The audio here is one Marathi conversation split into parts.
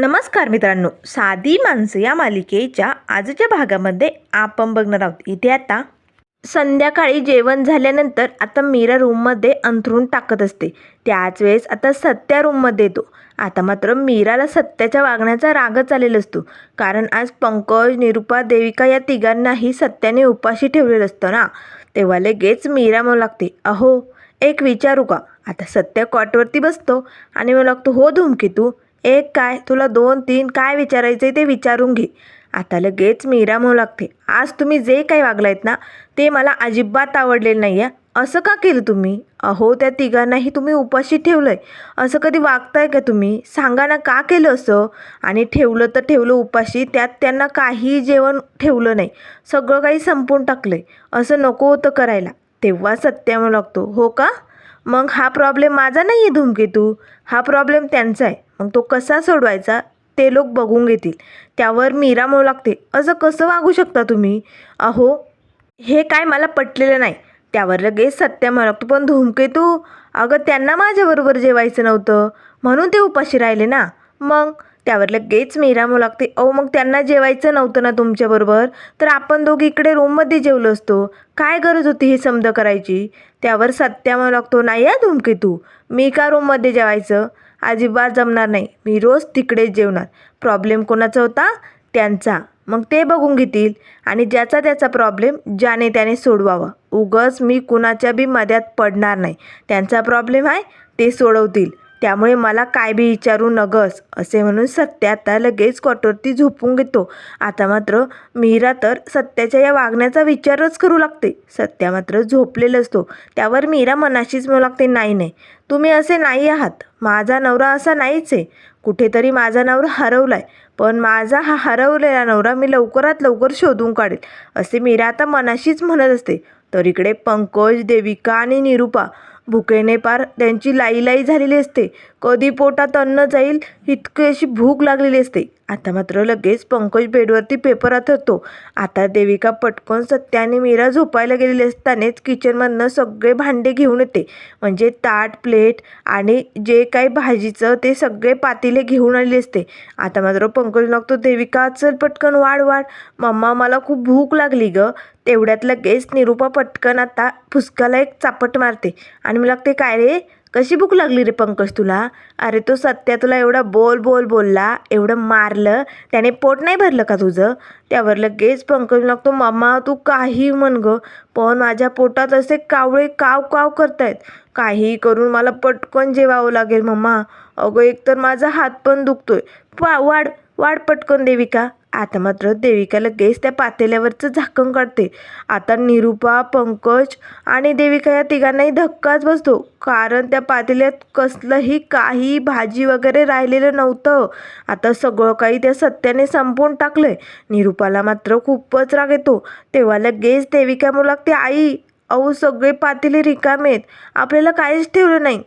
नमस्कार मित्रांनो. साधी माणसं या मालिकेच्या आजच्या भागामध्ये आपण बघणार आहोत. इथे आता संध्याकाळी जेवण झाल्यानंतर आता मीरा रूममध्ये अंथरून टाकत असते. त्याच वेळेस आता सत्या रूममध्ये येतो. आता मात्र मीराला सत्याच्या वागण्याचा रागच आलेला असतो. कारण आज पंकज निरुपा देविका या तिघांनाही सत्याने उपाशी ठेवलेलं असतं ना? तेव्हा लगेच मीरा म्हणू लागते अहो एक विचारू का? आता सत्य कॉटवरती बसतो आणि मला लागतो हो धुमकी तू एक काय? तुला दोन तीन काय विचारायचं आहे ते विचारून घे. आता लगेच मी इरामू लागते आज तुम्ही जे काही वागलायत ना ते मला अजिबात आवडलेलं नाही आहे असं का केलं तुम्ही? अहो त्या तिघांनाही तुम्ही उपाशी ठेवलं आहे असं कधी वागताय का तुम्ही? सांगा ना का केलं असं? आणि ठेवलं तर ठेवलं उपाशी त्यात त्यांना काही जेवण ठेवलं नाही. सगळं काही संपून टाकलं आहे असं नको होतं करायला. तेव्हा सत्यामू लागतो हो का? मग हा प्रॉब्लेम माझा नाही आहे धूमकेतू हा प्रॉब्लेम त्यांचा आहे. मग तो कसा सोडवायचा ते लोक बघून घेतील. त्यावर मीरा म्हणू लागते असं कसं वागू शकता तुम्ही? अहो हे काय मला पटलेलं नाही. त्यावर लगेच सत्य म्हणू लागतो पण धूमकेतू अगं त्यांना माझ्याबरोबर जेवायचं नव्हतं. म्हणून ते उपाशी राहिले ना. मग त्यावर लगेच मीरा लागते अहो मग त्यांना जेवायचं नव्हतं ना तुमच्याबरोबर? तर आपण दोघी इकडे रूममध्ये जेवलो असतो. काय गरज होती हे समज करायची? त्यावर सत्या लागतो नाही या धूमकेतू मी का रूममध्ये जेवायचं? अजिबात जमणार नाही. मी रोज तिकडेच जेवणार. प्रॉब्लेम कोणाचा होता? त्यांचा. मग ते बघून घेतील. आणि ज्याचा त्याचा प्रॉब्लेम ज्याने त्याने सोडवावा. उगच मी कुणाच्या बी मध्यात पडणार नाही. त्यांचा प्रॉब्लेम आहे ते सोडवतील. त्यामुळे मला काय बी विचारू नगस असे म्हणून सत्या आता लगेच कॉटवरती झोपून घेतो. आता मात्र मीरा तर सत्याच्या या वागण्याचा विचारच करू लागते. सत्या मात्र झोपलेला असतो. त्यावर मीरा मनाशीच म्हणू लागते नाही नाही तुम्ही असे नाही आहात. माझा नवरा असा नाहीच आहे. कुठेतरी माझा नवरा हरवलाय. पण माझा हा हरवलेला नवरा मी लवकरात लवकर शोधून काढेल. असे मीरा आता मनाशीच म्हणत असते. तर इकडे पंकज देविका आणि निरुपा भुकेने पार. त्यांची लाई लाई झालेली असते. कधी पोटात अन्न जाईल इतकी अशी भूक लागलेली असते. आता मात्र लगेच पंकज बेडवरती पेपर होतो आता देविका पटकन सत्याने मीरा झोपायला गेलेली असतानाच किचनमधनं सगळे भांडे घेऊन येते. म्हणजे ताट प्लेट आणि जे काही भाजीचं ते सगळे पातीले घेऊन आलेले असते. आता मात्र पंकज लागतो देविका चल पटकन वाढ वाढ. मम्मा मला खूप भूक लागली ग. तेवढ्यात लगेच निरुपा पटकन आता फुसकाला एक चापट मारते. आणि मला लागते काय रे? कशी भूक लागली रे पंकज तुला? अरे तो सत्या तुला एवढा बोल बोल बोलला एवढं मारलं त्याने पोट नाही भरलं का तुझं? त्यावर लगेच पंकज लागतो मम्मा तू काही म्हण ग पण माझ्या पोटात असे कावळे काव काव करतायत. काही करून मला पटकन जेवावं लागेल मम्मा. अगं एकतर माझा हात पण दुखतोय. पा वाढ वाढ पटकन देविका. आता मात्र देविका लगेच त्या पातेल्यावरचं झाकण काढते. आता निरुपा पंकज आणि देविका या तिघांनाही धक्काच बसतो. कारण त्या पातेल्यात कसलंही काही भाजी वगैरे राहिलेलं नव्हतं. आता सगळं काही त्या सत्याने संपवून टाकलंय. निरुपाला मात्र खूपच राग येतो. तेव्हा लगेच देविका म्हणू ते आई अहो सगळे पातेले रिकामेत आपल्याला काहीच ठेवलं नाही.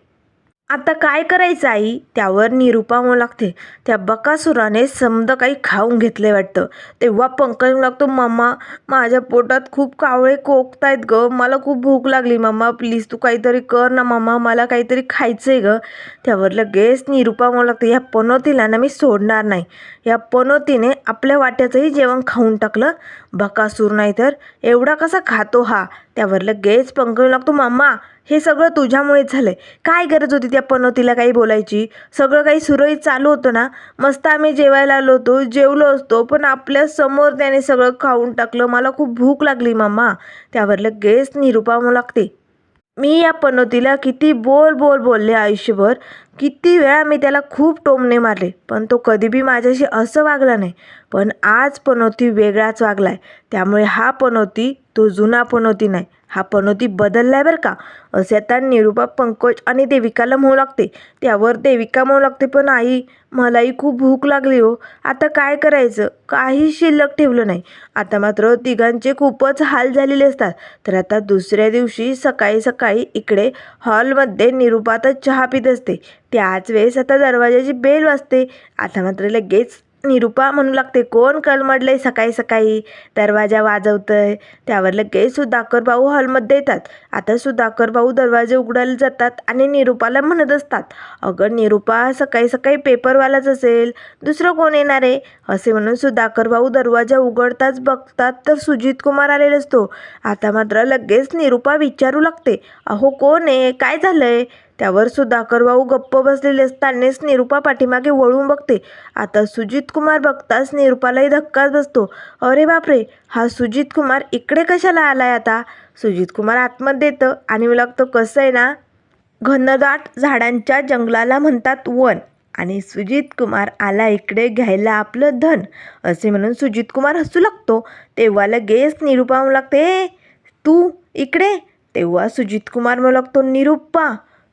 आता काय करायचं आई? त्यावर निरुपा म्हणू लागते. त्या बकासुराने समद काही खाऊन घेतले वाटतं. तेव्हा पंकज लागतो मम्मा माझ्या पोटात खूप कावळे कोकतायत ग. मला खूप भूक लागली. मम्मा प्लीज तू काहीतरी कर ना मम्मा. मला काहीतरी खायचं आहे ग. त्यावर लगेच निरुपा म्हणू लागते या पनोतीला ना मी सोडणार नाही. या पनोतीने आपल्या वाट्याचंही जेवण खाऊन टाकलं. बकासूर नाही तर? एवढा कसा खातो हा? त्यावर लगेच पंकज लागतो मम्मा हे सगळं तुझ्यामुळेच झालंय. काय गरज होती त्या पनोतीला काही बोलायची? सगळं काही सुरळीत चालू होतं ना? मस्त आम्ही जेवायला आलो होतो जेवलो असतो पण आपल्यासमोर त्याने सगळं खाऊन टाकलं. मला खूप भूक लागली मामा. त्यावर लगेच निरुपा लागते. मी या पनोतीला किती बोल बोल बोलले आयुष्यभर. किती वेळा मी त्याला खूप टोमणे मारले पण तो कधी बी माझ्याशी असं वागला नाही. पण आज पनोती वेगळाच वागलाय. त्यामुळे हा पनोती तो जुना पनोती नाही. हा पनोती बदललाय बरं का. असे आता निरुपा पंकज आणि देविकाला म्हणू लागते. त्यावर देविका म्हणू लागते पण आई मलाही खूप भूक लागली हो. आता काय करायचं? काही शिल्लक ठेवलं नाही. आता मात्र तिघांचे खूपच हाल झालेले असतात. तर आता दुसऱ्या दिवशी सकाळी सकाळी इकडे हॉलमध्ये निरुपातच चहा पित असते. त्याच वेळेस आता दरवाजाची बेल वाजते. आता मात्र लगेच निरुपा म्हणू लागते कोण कलमडलंय सकाळी सकाळी? दरवाजा वाजवतंय. त्यावर लगेच सुधाकर भाऊ हॉलमध्ये येतात. आता सुधाकर भाऊ दरवाजे उघडायला जातात आणि निरुपाला म्हणत असतात अगं निरुपा सकाळी सकाळी पेपरवालाच असेल. दुसरं कोण येणार आहे? असे म्हणून सुधाकर भाऊ दरवाजा उघडताच बघतात तर सुजित कुमार आलेला असतो. आता मात्र लगेच निरुपा विचारू लागते अहो कोण आहे? काय झालंय? त्यावर सुधाकर भाऊ गप्प बसलेले असतानाच निरुपा पाठीमागे वळून बघते. आता सुजित कुमार बघताच निरुपालाही धक्काच बसतो. अरे बापरे हा सुजित कुमार इकडे कशाला आलाय आता? सुजित कुमार आतमध्ये येतं आणि मला लागतं कसं आहे ना घनदाट झाडांच्या जंगलाला म्हणतात वन आणि सुजित कुमार आला इकडे घ्यायला आपलं धन. असे म्हणून सुजित कुमार हसू लागतो. तेव्हा लगेच निरुपा म्हणू लागते तू इकडे? तेव्हा सुजित कुमार म्हणू लागतो निरुपा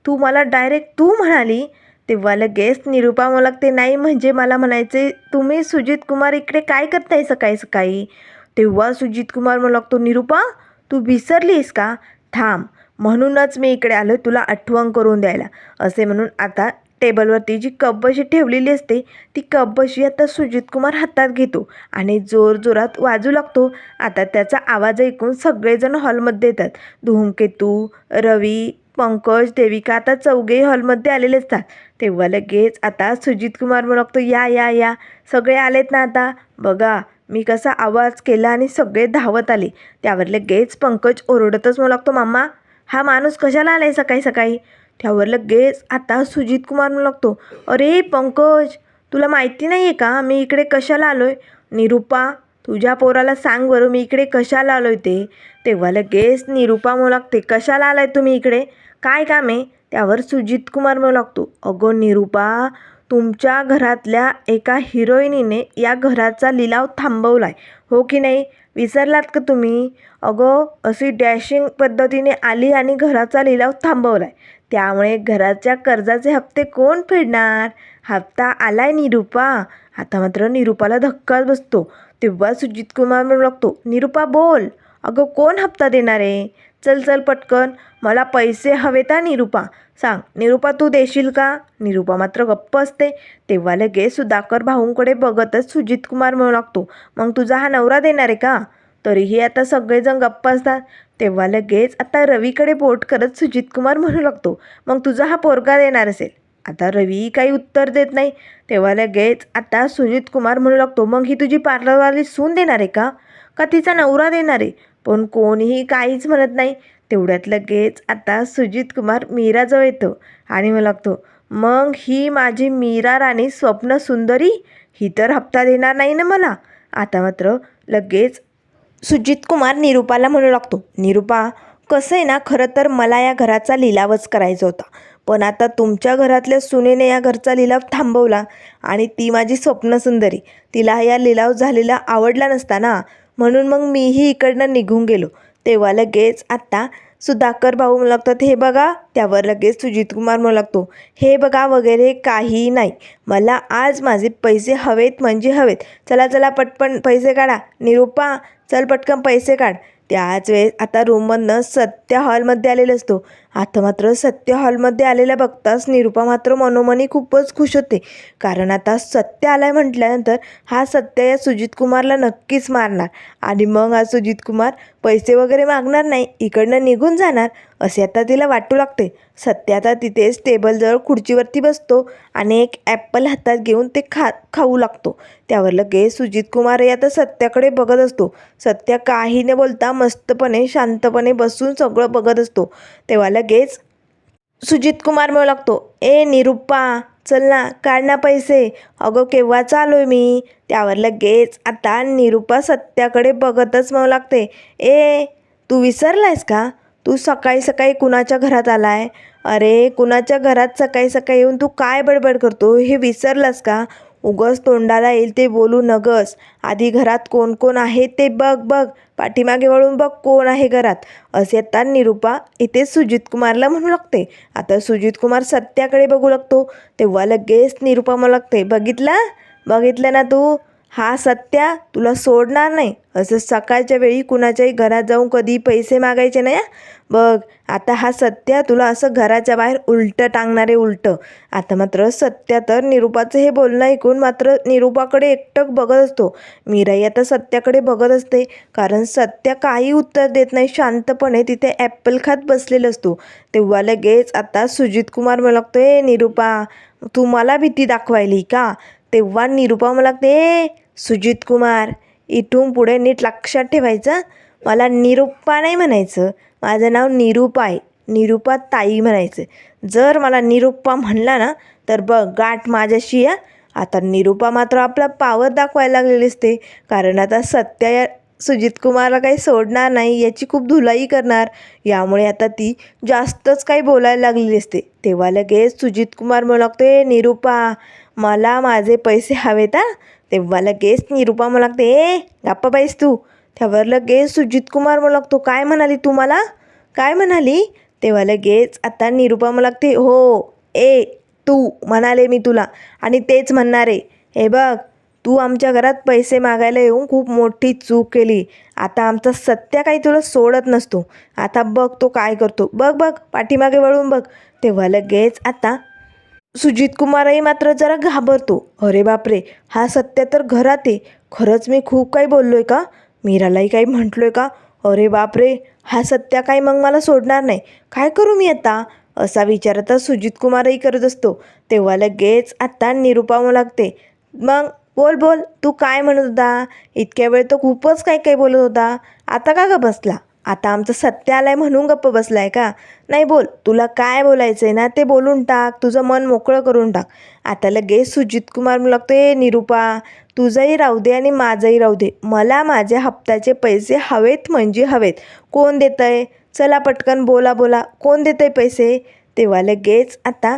तू मला डायरेक्ट तू म्हणाली तेव्हा लगेच निरुपा मला ते नाही म्हणजे मला म्हणायचे तुम्ही सुजित कुमार इकडे काय करताय सकाळी सकाळी? तेव्हा सुजित कुमार म्हणू लागतो निरुपा तू विसरलीस का? थांब म्हणूनच मी इकडे आलो तुला आठवण करून द्यायला. असे म्हणून आता टेबलवरती जी कपबशी ठेवलेली असते ती कपबशी आता सुजित कुमार हातात घेतो आणि जोर जोरात वाजू लागतो. आता त्याचा आवाज ऐकून सगळेजण हॉलमध्ये येतात. धूमकेतू रवी पंकज देविका आता चौघेही हॉलमध्ये आलेले असतात. तेव्हा लगेच आता सुजित कुमार म्हणू लागतो या या या. सगळे आलेत ना आता? बघा मी कसा आवाज केला आणि सगळे धावत आले. त्यावर लगेच पंकज ओरडतच म्हणू लागतो मामा हा माणूस कशाला आलाय सकाळी सकाळी? त्यावर लगेच आता सुजित कुमार म्हणू लागतो अरे पंकज तुला माहिती नाही आहे का? मी इकडे कशाला आलो आहे निरुपा तुझ्या पोराला सांग बरं मी इकडे कशाला आलो आहे ते? तेव्हा लगेच निरुपा म्हणू लागते कशाला आलाय तुम्ही इकडे? काय काम आहे? त्यावर सुजित कुमार म्हणू लागतो. अगं निरुपा तुमच्या घरातल्या एका हिरोईनीने या घराचा लिलाव थांबवला आहे हो की नाही? विसरलात का तुम्ही? अगं अशी डॅशिंग पद्धतीने आली आणि घराचा लिलाव थांबवला आहे त्यामुळे घराच्या कर्जाचे हप्ते कोण फेडणार? हप्ता आलाय निरुपा. आता मात्र निरुपाला धक्काच बसतो. तेव्हा सुजित कुमार म्हणू लागतो निरुपा बोल. अगं कोण हप्ता देणार आहे? चल चल पटकन. मला पैसे हवेत हा निरुपा. सांग निरुपा तू देशील का? निरुपा मात्र गप्प असते. तेव्हा लगेच सुधाकर भाऊंकडे बघतच सुजित कुमार म्हणू लागतो मग तुझा हा नवरा देणार आहे का? तरीही आता सगळेजण गप्प असतात. तेव्हा लगेच आता रवीकडे बोट करत सुजित कुमार म्हणू लागतो मग तुझा हा पोरगा देणार असेल. आता रवी काही उत्तर देत नाही. तेव्हा लगेच आता सुजित कुमार म्हणू लागतो मग ही तुझी पार्लरवाली सून देणार आहे का? का तिचा नवरा देणार आहे? पण कोणीही काहीच म्हणत नाही. तेवढ्यात लगेच आता सुजित कुमार मीराजवळ येतो आणि मला लागतो मग ही माझी मीरा राणी स्वप्न सुंदरी? ही तर हप्ता देणार नाही ना मला. आता मात्र लगेच सुजित कुमार निरुपाला म्हणू लागतो निरूपा कसं आहे ना खरं तर मला या घराचा लिलावच करायचा होता. पण आता तुमच्या घरातल्या सुनेने या घरचा लिलाव थांबवला आणि ती माझी स्वप्नसुंदरी तिला या लिलाव झालेला आवडला नसता ना. म्हणून मग मीही इकडनं निघून गेलो. तेव्हा लगेच आत्ता सुधाकर भाऊ म्हणू लागतात हे बघा त्यावर लगेच सुजित कुमार म्हणू लागतो. हे बघा वगैरे काही नाही. मला आज माझे पैसे हवेत म्हणजे हवेत. चला चला पटपण पैसे काढा. निरुपा चल पटकन पैसे काढ. त्याच वेळेस आता रूममधनं सत्य हॉलमध्ये आलेला असतो. आता मात्र सत्य हॉलमध्ये आलेल्या बघताच निरुपा मात्र मनोमनी खूपच खुश होते. कारण आता सत्य आलाय म्हटल्यानंतर हा सत्य या सुजित कुमारला नक्कीच मारणार. आणि मग हा सुजित कुमार पैसे वगैरे मागणार नाही इकडनं निघून जाणार असे आता तिला वाटू लागते. सत्य आता तिथेच टेबलजवळ खुर्चीवरती बसतो आणि एक ॲपल हातात घेऊन ते खा खाऊ लागतो. त्यावर लगेच सुजित कुमार हे आता सत्याकडे बघत असतो. सत्य काही न बोलता मस्तपणे शांतपणे बसून सगळं बघत असतो. तेव्हा लगेच सुजित कुमार म्हणू लागतो ए निरुप्पा चल ना काढ ना पैसे. अगं केव्हा आलोय मी? त्यावर लगेच आता निरुपा सत्याकडे बघतच म्हणू लागते ए तू विसरलायस का? तू सकाळी सकाळी कुणाच्या घरात आलाय? अरे कुणाच्या घरात सकाळी सकाळी येऊन तू काय बडबड करतो? हे विसरलास का? उगस तोंडाला येईल ते बोलू नगस. आधी घरात कोण कोण आहे ते बघ बघ. पाठीमागे वळून बघ कोण आहे घरात. असे आता निरुपा. इथे सुजित कुमारला म्हणू लागते. आता सुजित कुमार सत्याकडे बघू लागतो. तेव्हा लगेच निरुपा म्हणू लागते बघितला? बघितलं ना तू? हा सत्या? तुला सोडणार नाही. असं सकाळच्या वेळी कुणाच्याही घरात जाऊन कधी पैसे मागायचे नाही बघ आता हा सत्या तुला असं घराच्या बाहेर उलटं टांगणारे उलटं. आता मात्र सत्या तर निरूपाचं हे बोलणं ऐकून मात्र निरूपाकडे एकटक बघत असतो. मीराई आता सत्याकडे बघत असते कारण सत्या काही उत्तर देत नाही शांतपणे तिथे ॲपल खात बसलेला असतो. तेव्हा लगेच आता सुजित कुमार मला लागतो ए निरूपा तू मला भीती दाखवायली का? तेव्हा निरूपा मला लागते ए सुजित कुमार इथून पुढे नीट लक्षात ठेवायचं मला निरुप्पा नाही म्हणायचं. माझं नाव निरूपा आहे. निरूपा ताई म्हणायचं. जर मला निरुप्पा म्हणला ना तर बघ गाठ माझ्याशी या. आता निरूपा मात्र आपला पावर दाखवायला लागलेली असते. कारण आता सत्या या सुजित कुमारला काही सोडणार नाही याची खूप धुलाई करणार. यामुळे आता ती जास्तच काही बोलायला लागलेली असते. तेव्हा लगेच सुजित कुमार म्हणू ए निरूपा मला माझे पैसे हवेत हा? तेव्हा लगेच निरूपा म्हणू लागते ए गप्पा बाईस तू. त्यावर लगेच सुजित कुमार म्हणू लागतो काय म्हणाली तू मला? काय म्हणाली? तेव्हा लगेच आता निरूपा म्हणू लागते हो ए तू म्हणाले मी तुला आणि तेच म्हणणार. आहे हे बघ तू आमच्या घरात पैसे मागायला येऊन खूप मोठी चूक केली. आता आमचा सत्या काही तुला सोडत नसतो. आता बघ तो काय करतो. बघ बघ पाठीमागे वळून बघ. तेव्हा लगेच आता सुजित कुमारही मात्र जरा घाबरतो. अरे बापरे हा सत्य तर घरात आहे. खरंच मी खूप काही बोललो आहे का? मीरालाही काही म्हटलो आहे का? अरे बापरे हा सत्या काही मग मला सोडणार नाही. काय करू मी आता? असा विचार आता सुजित कुमारही करत असतो. तेव्हा लगेच आत्ता निरुपावं लागते. मग बोल बोल तू काय म्हणत होता? इतक्या वेळ तर खूपच काही काही बोलत होता. आता का ग बसला? आता आमचं सत्य आलाय म्हणून गप्प बसलाय का? नाही बोल तुला काय बोलायचं आहे ना ते बोलून टाक तुझं मन मोकळं करून टाक. आता लगेच सुजित कुमार म्हणू लागतो ए निरूपा तुझंही राहू दे आणि माझंही राहू दे. मला माझ्या हप्त्याचे पैसे हवेत म्हणजे हवेत. कोण देतं आहे चला पटकन बोला बोला. कोण देतं आहे पैसे? तेव्हा लगेच आता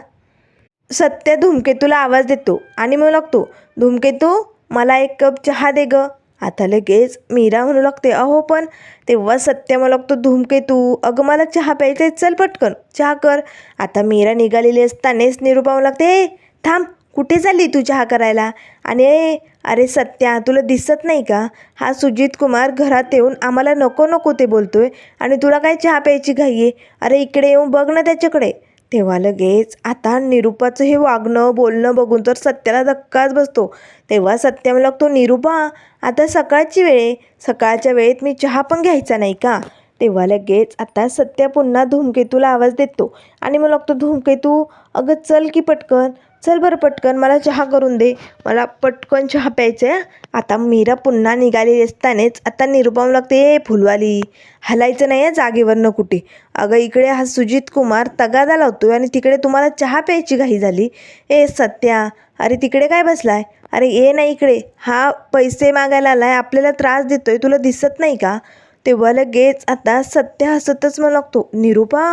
सत्य धूमकेतूला आवाज देतो आणि म्हणू लागतो धूमकेतू मला एक कप चहा दे ग. आता लगेच मीरा म्हणू लागते अहो पण तेव्हा सत्य मला लागतो धूमकेतू अगं मला चहा प्यायचा आहे, चल पटकन चहा कर. आता मीरा निघालेली असतानाच निरूपा लागते ए थांब कुठे चालली तू चहा करायला? आणि ए अरे सत्या तुला दिसत नाही का? हा सुजित कुमार घरात येऊन आम्हाला नको नको ते बोलतोय आणि तुला काय चहा प्यायची घाई आहे? अरे इकडे येऊन बघ ना त्याच्याकडे. तेव्हा लगेच आता निरूपाचं हे वागणं बोलणं बघून तर सत्याला धक्काच बसतो. तेव्हा सत्य मला लागतो निरूपा आता सकाळची वेळ आहे. सकाळच्या वेळेत मी चहा पण घ्यायचा नाही का? तेव्हा लगेच आता सत्या पुन्हा धूमकेतूला आवाज देतो. आणि मला लागतो धूमकेतू अगं चल की पटकन. चल बरं पटकन मला चहा करून दे. मला पटकन चहा प्यायचं आहे आता मीरा पुन्हा निघालेली असतानेच आता निरुपम लागते ए फुलवाली हलायचं नाही आहे जागेवरनं कुठे? अगं इकडे हा सुजित कुमार तगादा लावतो आणि तिकडे तुम्हाला चहा प्यायची घाई झाली. ए सत्या अरे तिकडे काय बसलाय? अरे ये ना इकडे. हा पैसे मागायला आलाय आपल्याला त्रास देतोय तुला दिसत नाही का? तेव्हा लगेच आता सत्य हसतच मग लागतो निरूपा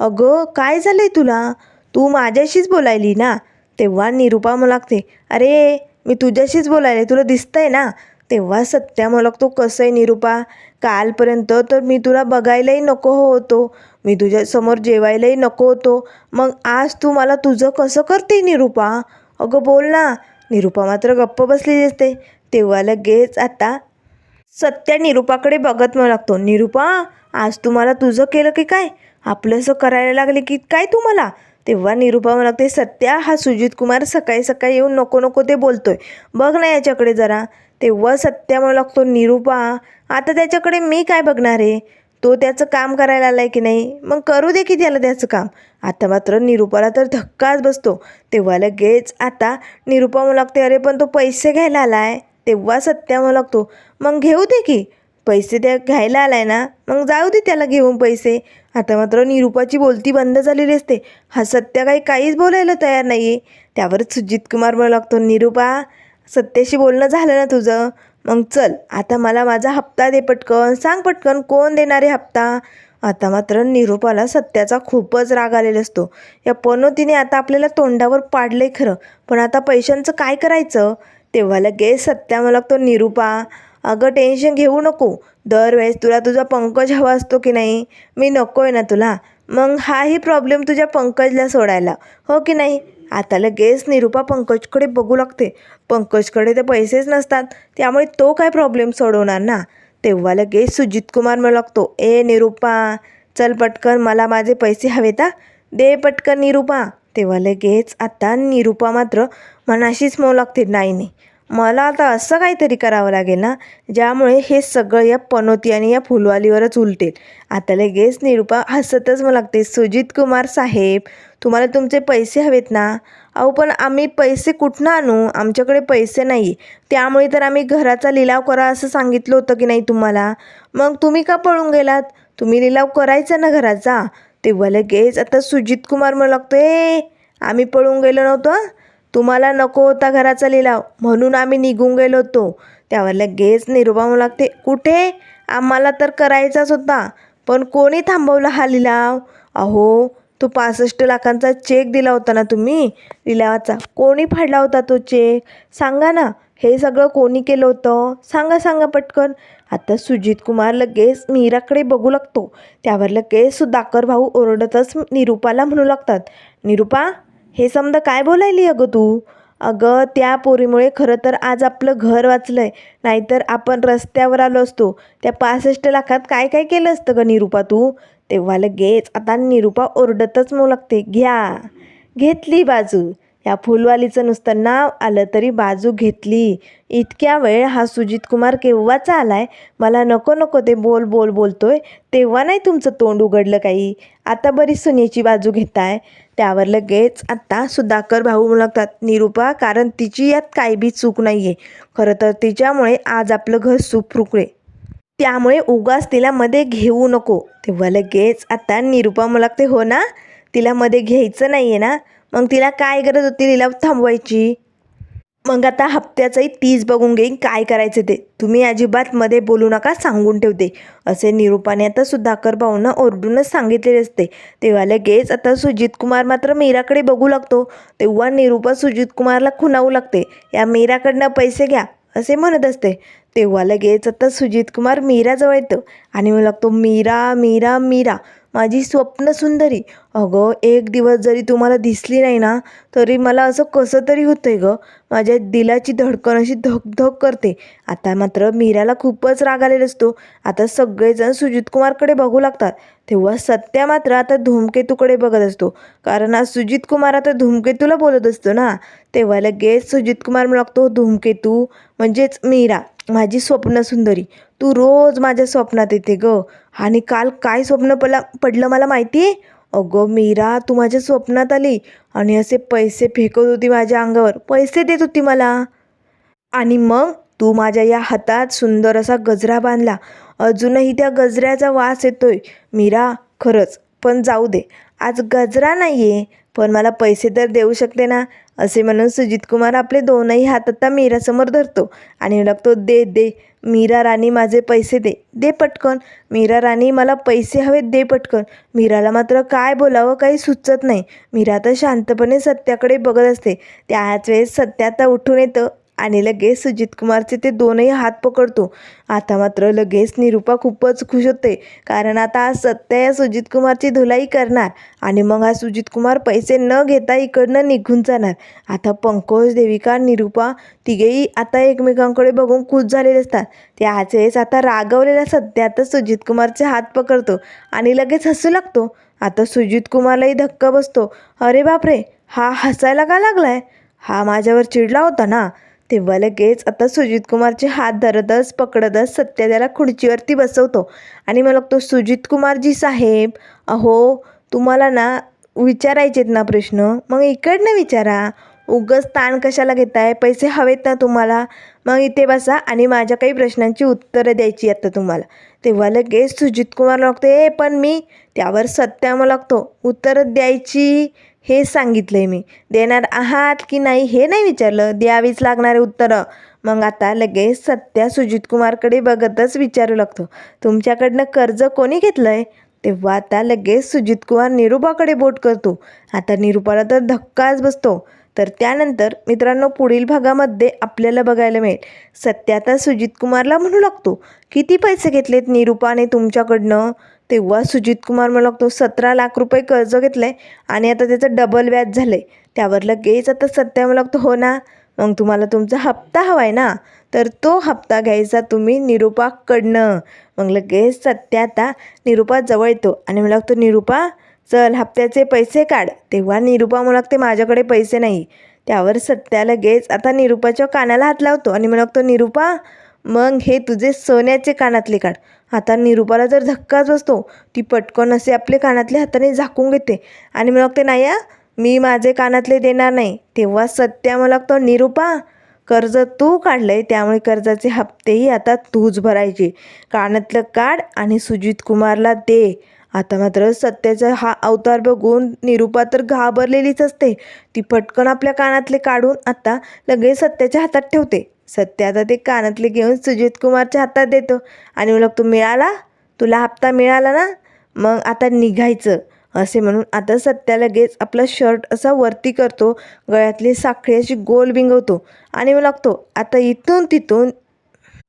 अगं काय झालंय तुला? तू माझ्याशीच बोलायली ना? तेव्हा निरूपा मला लागते अरे मी तुझ्याशीच बोलायले तुला दिसतंय ना? तेव्हा सत्या मला तो कसं आहे निरूपा कालपर्यंत तर मी तुला बघायलाही नको होतो. मी तुझ्यासमोर जेवायलाही नको होतो. मग आज तू मला तुझं कसं करते निरूपा? अगं बोल ना. निरूपा मात्र गप्प बसलेली असते तेव्हा लगेच आता सत्या निरूपाकडे बघत मला लागतो निरूपा आज तू मला तुझं केलं की काय? आपलंसं करायला लागले की काय तू मला? तेव्हा निरूपा म्हणते लागते सत्या हा सुजित कुमार सकाळी सकाळी येऊन नको नको ते बोलतोय. बघ ना याच्याकडे जरा. तेव्हा सत्या म्हणू लागतो निरूपा आता त्याच्याकडे मी काय बघणार आहे? तो त्याचं काम करायला आलाय की नाही? मग करू दे की त्याला त्याचं काम? आता मात्र निरूपाला तर धक्काच बसतो. तेव्हा लगेच आता निरूपा म्हणू लागते अरे पण तो पैसे घ्यायला आलाय. तेव्हा सत्या म्हणू लागतो मग घेऊ दे की. पैसे त्या घ्यायला आलाय ना मग जाऊ दे त्याला घेऊन पैसे. आता मात्र निरूपाची बोलती बंद झालेली असते. हा सत्या काही काहीच बोलायला तयार नाही आहे त्यावरच सुजित कुमार म्हणू लागतो निरूपा सत्याशी बोलणं झालं ना तुझं? मग चल आता मला माझा हप्ता दे पटकन. सांग पटकन कोण देणार आहे हप्ता? आता मात्र निरूपाला सत्याचा खूपच राग आलेला असतो. या पनोतीने आता आपल्याला तोंडावर पाडलंय खरं. पण आता पैशांचं काय करायचं? तेव्हा लगेच सत्या मला लागतो निरूपा अगं टेन्शन घेऊ नको. दरवेळेस तुला तुझा पंकज हवा असतो की नाही मी नको आहे ना तुला. मग हाही प्रॉब्लेम तुझ्या पंकजला सोडायला. हो की नाही? आता लगेच निरूपा पंकजकडे बघू लागते. पंकजकडे तर पैसेच नसतात. त्यामुळे तो काय प्रॉब्लेम सोडवणार ना? तेव्हा लगेच सुजित कुमार म्हणू लागतो ए निरूपा चल पटकन मला माझे पैसे हवेत दे पटकन निरूपा. तेव्हा लगेच आता निरूपा मात्र मनाशीच म्हणू लागते नाही नाही. मला आता असं काहीतरी करावं लागेल ना ज्यामुळे हे सगळं या पनोती आणि या फुलवालीवरच उलटेल. आता लगेच निरूपा हसतच मला लागते सुजित कुमार साहेब तुम्हाला तुमचे पैसे हवेत ना? अहो पण आम्ही पैसे कुठनं आणू? आमच्याकडे पैसे नाही. त्यामुळे तर आम्ही घराचा लिलाव करा असं सांगितलं होतं की नाही तुम्हाला? मग तुम्ही का पळून गेलात? तुम्ही लिलाव करायचा ना घराचा? तेव्हा लगेच आता सुजित कुमार म्हणू लागतो ए आम्ही पळून गेलो नव्हतो तुम्हाला नको होता घराचा लिलाव. म्हणून आम्ही निघून गेलो होतो. त्यावर लगेच निरुपा म्हणू लागते कुठे? आम्हाला तर करायचाच होता. पण कोणी थांबवला हा लिलाव? अहो तो पासष्ट लाखांचा चेक दिला होता ना तुम्ही? लिलावाचा. कोणी फाडला होता तो चेक? सांगा ना हे सगळं कोणी केलं होतं? सांगा सांगा पटकन. आता सुजित कुमार लगेच मीराकडे बघू लागतो. त्यावर लगेच सुधाकर भाऊ ओरडतच निरूपाला म्हणू लागतात निरूपा हे समजा काय बोलायली अगं तू? अगं त्या पोरीमुळे खरं तर आज आपलं घर वाचलं आहे नाहीतर आपण रस्त्यावर आलो असतो. त्या पासष्ट लाखात काय काय केलं असतं गं निरूपा तू? तेव्हा लगेच आता निरूपा ओरडतच मग लागते. घ्या. घेतली बाजू. या फुलवालीचं नुसतं नाव आलं तरी बाजू घेतली. इतक्या वेळ हा सुजित कुमार केव्हाचा आलाय? मला नको नको ते बोल बोल बोलतोय. तेव्हा नाही तुमचं तोंड उघडलं काही? आता बरी सुनेची बाजू घेताय. त्यावर लगेच आत्ता सुधाकर भाऊ म्हणू लागतात निरूपा कारण तिची यात काही बी चूक नाही आहे खरं तर तिच्यामुळे आज आपलं घर सुखरुकळे त्यामुळे उगाच तिला मध्ये घेऊ नको. तेव्हा लगेच आता निरूपा मला हो ना? तिला मध्ये घ्यायचं नाही आहे ना? मग तिला काय गरज होती लिलाव थांबवायची? मग आता हप्त्याचंही तीच बघून घेईन काय करायचं ते. तुम्ही अजिबात मध्ये बोलू नका सांगून ठेवते. असे निरूपाने आता सुधाकर भाऊंना ओरडूनच सांगितलेले असते. तेव्हा लगेच आता सुजित कुमार मात्र मीराकडे बघू लागतो. तेव्हा निरूपा सुजित कुमारला खुणावू लागते. या मीराकडनं पैसे घ्या असे म्हणत असते. तेव्हा लगेच आता सुजित कुमार मीराजवळ येतं. आणि म्हणू लागतो मीरा मीरा मीरा. माझी स्वप्न सुंदरी. अगं एक दिवस जरी तुम्हाला दिसली नाही ना तरी मला असं कसं तरी होतं आहे गं? माझ्या दिलाची धडकन अशी धकधक करते. आता मात्र मीराला खूपच राग आलेला असतो. आता सगळेजण सुजितकुमारकडे बघू लागतात. तेव्हा सत्या मात्र आता धूमकेतूकडे बघत असतो. कारण आज सुजितकुमार आता धूमकेतूला बोलत असतो ना? तेव्हा लगेच सुजितकुमार लागतो धूमकेतू म्हणजेच मीरा माझी स्वप्न सुंदरी. तू रोज माझ्या स्वप्नात येते ग. आणि काल काय स्वप्न पला पडलं मला माहिती आहे अगं मीरा तू माझ्या स्वप्नात आली आणि असे पैसे फेकत होती माझ्या अंगावर. पैसे देत होती मला. आणि मग तू माझ्या या हातात सुंदर असा गजरा बांधला. अजूनही त्या गजऱ्याचा वास येतोय. मीरा खरंच पण जाऊ दे. आज गजरा नाही आहे पण मला पैसे तर देऊ शकते ना? असे म्हणून सुजित कुमार आपले दोनही हात आता मीरासमोर धरतो आणि लागतो दे दे मीरा राणी माझे पैसे दे दे पटकन मीरा राणी मला पैसे हवेत दे पटकन. मीराला मात्र काय बोलावं काही सुचत नाही. मीरा तर शांतपणे सत्याकडे बघत असते. त्याच वेळेस सत्या आता उठून येतं आणि लगेच सुजित कुमारचे ते दोनही हात पकडतो. आता मात्र लगेच निरूपा खूपच खुश होते कारण आता आज सत्य या सुजित कुमारची धुलाई करणार आणि मग हा सुजित कुमार पैसे न घेता इकडनं निघून जाणार. आता पंकज देविका निरूपा तिघेही आता एकमेकांकडे बघून खुश झालेले असतात. त्याच वेळेस आता रागवलेला सत्य आता सुजित कुमारचे हात पकडतो आणि लगेच हसू लागतो. आता सुजित कुमारलाही धक्का बसतो. अरे बापरे हा हसायला का लागलाय? हा माझ्यावर चिडला होता ना? तेव्हा लगेच आता सुजित कुमारचे हात धरतच पकडतच सत्य त्याला खुर्चीवरती बसवतो. आणि मला लागतो सुजित कुमारजी साहेब अहो तुम्हाला ना विचारायचेत ना प्रश्न? मग इकडनं विचारा. उगच ताण कशाला घेताय? पैसे हवेत ना तुम्हाला? मग इथे बसा आणि माझ्या काही प्रश्नांची उत्तरं द्यायची आता तुम्हाला. तेव्हा लगेच सुजित कुमार लागतो ए पण मी त्यावर सत्या मग लागतो. उत्तरं द्यायची हे सांगितलं आहे मी. देणार आहात की नाही हे नाही विचारलं. द्यावीच लागणारे उत्तरं. मग आता लगेच सत्या सुजित कुमारकडे बघतच विचारू लागतो. तुमच्याकडनं कर्ज कोणी घेतलं आहे तेव्हा आता लगेच सुजित कुमार निरूपाकडे बोट करतो. आता निरूपाला तर धक्काच बसतो. तर त्यानंतर मित्रांनो पुढील भागामध्ये आपल्याला बघायला मिळेल. सत्य आता सुजित कुमारला म्हणू लागतो किती पैसे घेतलेत निरूपाने तुमच्याकडनं? तेव्हा सुजित कुमार म्हणू लागतो सतरा लाख रुपये कर्ज घेतलं आहे आणि आता त्याचं डबल व्याज झालं आहे त्यावर लगेच आता सत्या मला लागतो हो ना मग तुम्हाला तुमचा हप्ता हवा आहे ना तर तो हप्ता घ्यायचा तुम्ही निरुपाकडनं. मग लगेच सत्या आता निरुपाजवळ येतो आणि मला लागतो निरुपा चल हप्त्याचे पैसे काढ. तेव्हा निरुपा मला लागते माझ्याकडे पैसे नाही. त्यावर सत्या लगेच आता निरुपाच्या कानाला हात लावतो आणि मला लागतो निरुपा मग हे तुझे सोन्याचे कानातले काढ. आता निरुपाला जर धक्काच बसतो ती पटकन असे आपले कानातले हाताने झाकून घेते. आणि मग ते नाही मी माझे कानातले देणार नाही. तेव्हा सत्या मला तो निरुपा कर्ज तू काढलंय त्यामुळे कर्जाचे हप्तेही आता तूच भरायचे. कानातलं काढ आणि सुजित कुमारला दे. आता मात्र सत्याचा हा अवतार बघून निरुपा तर घाबरलेलीच असते. ती पटकन आपल्या कानातले काढून आता लगेच सत्याच्या हातात ठेवते. सत्य आता ते कानातले घेऊन सुजित कुमारच्या हातात देतो. आणि मग तू मिळाला? तुला हप्ता मिळाला ना? मग आता निघायचं. असे म्हणून आता सत्या लगेच आपला शर्ट असा वरती करतो गळ्यातली साखळी अशी गोल बिंगवतो आणि मग लागतो आता इथून तिथून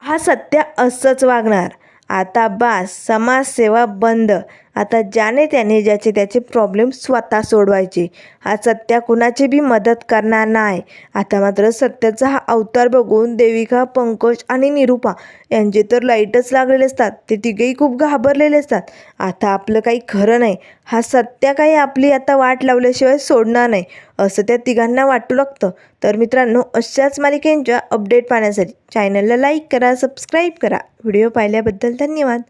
हा सत्य असंच वागणार. आता बास समाजसेवा बंद. आता ज्याने त्याने ज्याचे त्याचे प्रॉब्लेम स्वतः सोडवायचे. हा सत्या कुणाची बी मदत करणार नाही. आता मात्र सत्याचा हा अवतार बघून देविका पंकज आणि निरुपा यांचे तर लाईटच लागलेले असतात. ते तिघेही खूप घाबरलेले असतात. आता आपलं काही खरं नाही. हा सत्या काही आपली आता वाट लावल्याशिवाय सोडणार नाही असं त्या तिघांना वाटू लागतं. तर मित्रांनो अशाच मालिकेंच्या अपडेट पाहण्यासाठी चॅनलला लाईक करा सबस्क्राईब करा. व्हिडिओ पाहिल्याबद्दल धन्यवाद.